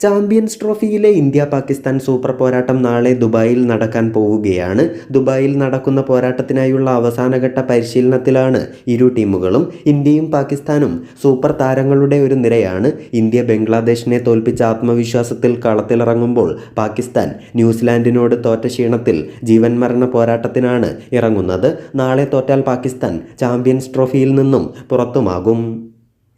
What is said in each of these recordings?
Champions ട്രോഫിയിലെ India Pakistan super പോരാട്ടം നാളെ ദുബായിൽ നടക്കാൻ പോവുകയാണ്. ദുബായിൽ നടക്കുന്ന പോരാട്ടത്തിനായുള്ള അവസാനഘട്ട പരിശീലനത്തിലാണ് ഇരു ടീമുകളും. ഇന്ത്യയും പാകിസ്ഥാനും സൂപ്പർ താരങ്ങളുടെ ഒരു നിരയാണ്. ഇന്ത്യ ബംഗ്ലാദേശിനെ തോൽപ്പിച്ച ആത്മവിശ്വാസത്തിൽ കളത്തിലിറങ്ങുമ്പോൾ പാകിസ്ഥാൻ ന്യൂസിലാൻഡിനോട് തോറ്റ ക്ഷീണത്തിൽ ജീവൻ മരണ പോരാട്ടത്തിനാണ് ഇറങ്ങുന്നത്. നാളെ തോറ്റാൽ പാകിസ്ഥാൻ ചാമ്പ്യൻസ് ട്രോഫിയിൽ നിന്നും പുറത്തുമാകും.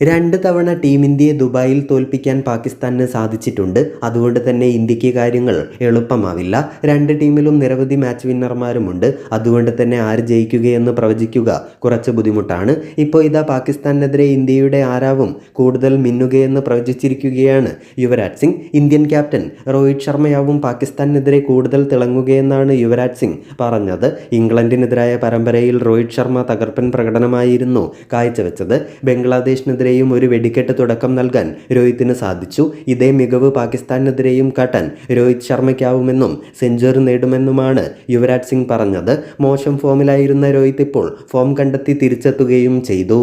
രണ്ട് തവണ ടീം ഇന്ത്യയെ ദുബായിൽ തോൽപ്പിക്കാൻ പാകിസ്ഥാന് സാധിച്ചിട്ടുണ്ട്. അതുകൊണ്ട് തന്നെ ഇന്ത്യയ്ക്ക് കാര്യങ്ങൾ എളുപ്പമാവില്ല. രണ്ട് ടീമിലും നിരവധി മാച്ച് വിന്നർമാരുമുണ്ട് അതുകൊണ്ട് തന്നെ ആര് ജയിക്കുകയെന്ന് പ്രവചിക്കുക കുറച്ച് ബുദ്ധിമുട്ടാണ്. ഇപ്പോൾ ഇതാ പാകിസ്ഥാനെതിരെ ഇന്ത്യയുടെ ആരാവും കൂടുതൽ മിന്നുകയെന്ന് പ്രവചിച്ചിരിക്കുകയാണ് യുവരാജ് സിംഗ്. ഇന്ത്യൻ ക്യാപ്റ്റൻ രോഹിത് ശർമ്മയാവും പാകിസ്ഥാനെതിരെ കൂടുതൽ തിളങ്ങുകയെന്നാണ് യുവരാജ് സിംഗ് പറഞ്ഞത്. ഇംഗ്ലണ്ടിനെതിരായ പരമ്പരയിൽ രോഹിത് ശർമ്മ തകർപ്പൻ പ്രകടനമായിരുന്നു കാഴ്ചവെച്ചത്. ബംഗ്ലാദേശിനെതിരെയും ഒരു വെടിക്കെട്ട് തുടക്കം നൽകാൻ രോഹിത്തിന് സാധിച്ചു. ഇതേ മികവ് പാകിസ്ഥാനെതിരെയും കാട്ടാൻ രോഹിത് ശർമ്മയ്ക്കാവുമെന്നും സെഞ്ചുറി നേടുമെന്നുമാണ് യുവരാജ് സിംഗ് പറഞ്ഞത്. മോശം ഫോമിലായിരുന്ന രോഹിത് ഇപ്പോൾ ഫോം കണ്ടെത്തി തിരിച്ചെത്തുകയും ചെയ്തു.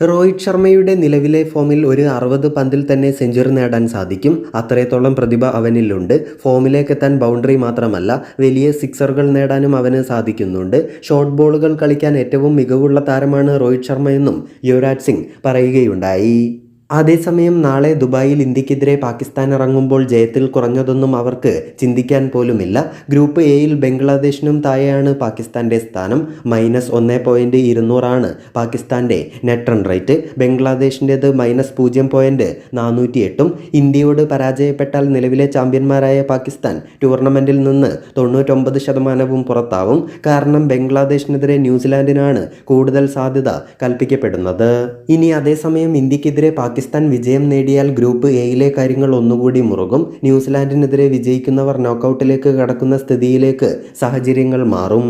രോഹിത് ശർമ്മയുടെ നിലവിലെ ഫോമിൽ ഒരു അറുപത് പന്തിൽ തന്നെ സെഞ്ചുറി നേടാൻ സാധിക്കും. അത്രത്തോളം പ്രതിഭ അവനിലുണ്ട്. ഫോമിലേക്ക് എത്താൻ ബൗണ്ടറി മാത്രമല്ല വലിയ സിക്സറുകൾ നേടാനും അവന് സാധിക്കുന്നുണ്ട്. ഷോർട്ട് ബോളുകൾ കളിക്കാൻ ഏറ്റവും മികവുള്ള താരമാണ് രോഹിത് ശർമ്മയെന്നും യുവരാജ് സിംഗ് പറയുകയുണ്ടായി. അതേസമയം നാളെ ദുബായിൽ ഇന്ത്യക്കെതിരെ പാകിസ്ഥാൻ ഇറങ്ങുമ്പോൾ ജയത്തിൽ കുറഞ്ഞതൊന്നും അവർക്ക് ചിന്തിക്കാൻ പോലുമില്ല. ഗ്രൂപ്പ് എയിൽ ബംഗ്ലാദേശിനും താഴെയാണ് പാകിസ്ഥാന്റെ സ്ഥാനം. മൈനസ് ഒന്ന് പോയിന്റ് ഇരുന്നൂറാണ് പാകിസ്ഥാന്റെ നെറ്റ് റൺ റേറ്റ്. ബംഗ്ലാദേശിന്റേത് മൈനസ് പൂജ്യം പോയിന്റ് നാനൂറ്റി എട്ടും ഇന്ത്യയോട് പരാജയപ്പെട്ടാൽ നിലവിലെ ചാമ്പ്യന്മാരായ പാകിസ്ഥാൻ ടൂർണമെന്റിൽ നിന്ന് തൊണ്ണൂറ്റൊമ്പത് ശതമാനവും പുറത്താവും. കാരണം ബംഗ്ലാദേശിനെതിരെ ന്യൂസിലാൻഡിനാണ് കൂടുതൽ സാധ്യത കൽപ്പിക്കപ്പെടുന്നത്. ഇനി അതേസമയം ഇന്ത്യക്കെതിരെ പാകിസ്ഥാൻ വിജയം നേടിയാൽ ഗ്രൂപ്പ് എയിലെ കാര്യങ്ങൾ ഒന്നുകൂടി മുറുകും. ന്യൂസിലാൻഡിനെതിരെ വിജയിക്കുന്നവർ നോക്കൌട്ടിലേക്ക് കടക്കുന്ന സ്ഥിതിയിലേക്ക് സാഹചര്യങ്ങൾ മാറും.